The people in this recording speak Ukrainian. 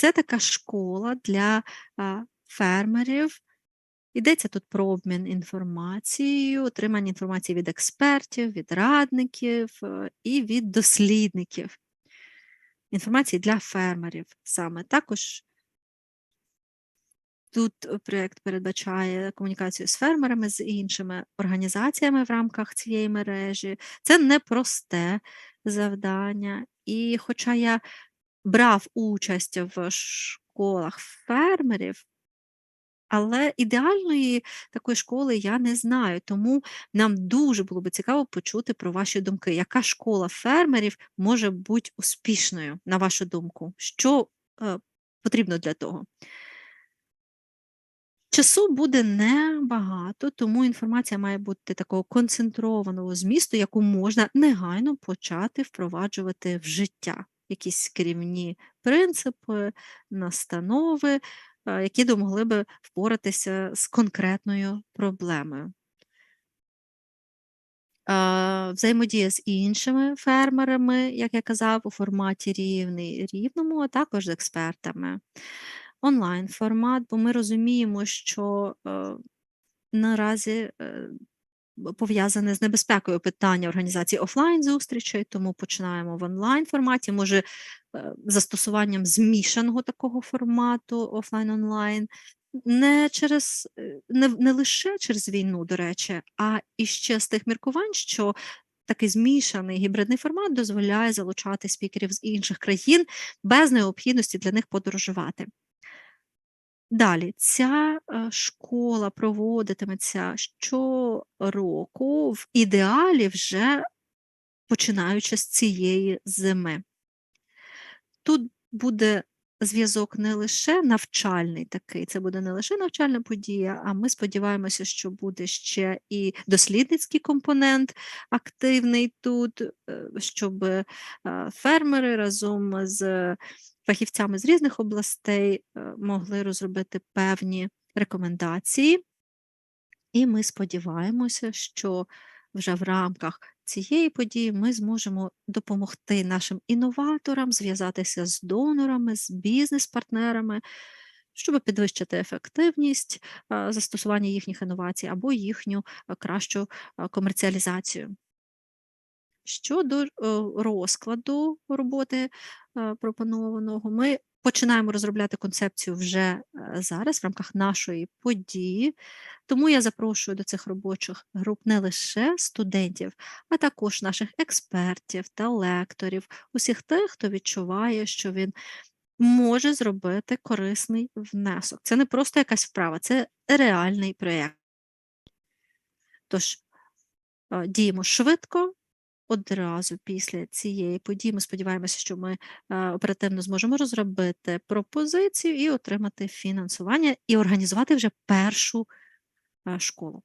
Це така школа для фермерів. Йдеться тут про обмін інформацією, отримання інформації від експертів, від радників е, і від дослідників. Інформації для фермерів саме. Також тут проєкт передбачає комунікацію з фермерами, з іншими організаціями в рамках цієї мережі. Це непросте завдання. І хоча я брав участь в школах фермерів, але ідеальної такої школи я не знаю, тому нам дуже було би цікаво почути про ваші думки. Яка школа фермерів може бути успішною, на вашу думку? Що е, потрібно для того? Часу буде небагато, тому інформація має бути такого концентрованого змісту, яку можна негайно почати впроваджувати в життя. Якісь керівні принципи, настанови, які домогли би впоратися з конкретною проблемою. Взаємодія з іншими фермерами, як я казав, у форматі рівний рівному, а також з експертами. Онлайн формат, бо ми розуміємо, що е, наразі е, пов'язане з небезпекою питання організації офлайн зустрічей, тому починаємо в онлайн форматі, може е, застосуванням змішаного такого формату офлайн-онлайн. Не через е, не, не лише через війну, до речі, а і ще з тих міркувань, що такий змішаний гібридний формат дозволяє залучати спікерів з інших країн без необхідності для них подорожувати. Далі, ця е, школа проводитиметься щороку, в ідеалі вже починаючи з цієї зими. Тут буде зв'язок не лише навчальний такий, це буде не лише навчальна подія, а ми сподіваємося, що буде ще і дослідницький компонент активний тут, е, щоб е, фермери разом з фахівцями з різних областей е, могли розробити певні рекомендації. І ми сподіваємося, що вже в рамках цієї події ми зможемо допомогти нашим інноваторам зв'язатися з донорами, з бізнес-партнерами, щоб підвищити ефективність е, застосування їхніх інновацій або їхню е, кращу комерціалізацію. Щодо е, розкладу роботи е, пропонованого, ми починаємо розробляти концепцію вже е, зараз в рамках нашої події. Тому я запрошую до цих робочих груп не лише студентів, а також наших експертів та лекторів, усіх тих, хто відчуває, що він може зробити корисний внесок. Це не просто якась вправа, це реальний проєкт. Тож діємо швидко. Одразу після цієї події ми сподіваємося, що ми е, оперативно зможемо розробити пропозицію і отримати фінансування і організувати вже першу е, школу.